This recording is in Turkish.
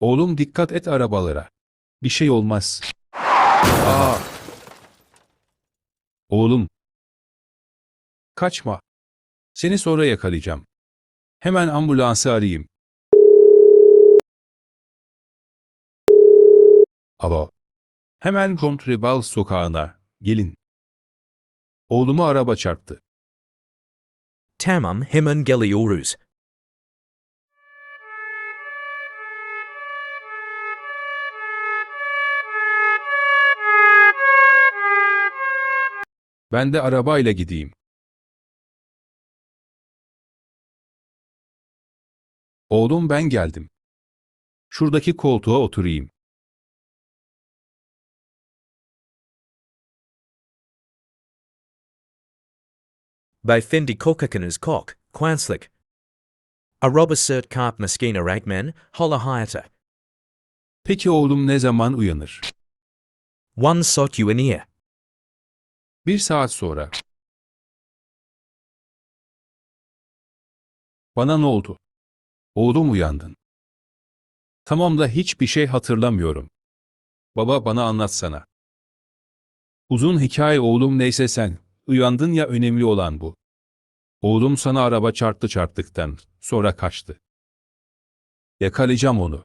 Oğlum dikkat et arabalara. Bir şey olmaz. Aa! Oğlum. Kaçma. Seni sonra yakalayacağım. Hemen ambulansı arayayım. Alo. Hemen Kontrebal sokağına gelin. Oğlumu araba çarptı. Tamam hemen geliyoruz. Ben de arabayla gideyim. Oğlum ben geldim. Şuradaki koltuğa oturayım. Bij Fendi Kokkakeners Kok, Kwanslik. A robber cert karp maskina ragman, holla hiata. Peki oğlum ne zaman uyanır? One sot you in ear. Bir saat sonra. Bana ne oldu? Oğlum uyandın. Tamam da hiçbir şey hatırlamıyorum. Baba bana anlatsana. Uzun hikaye oğlum neyse sen. Uyandın ya önemli olan bu. Oğlum sana araba çarptı çarptıktan sonra kaçtı. Yakalayacağım onu.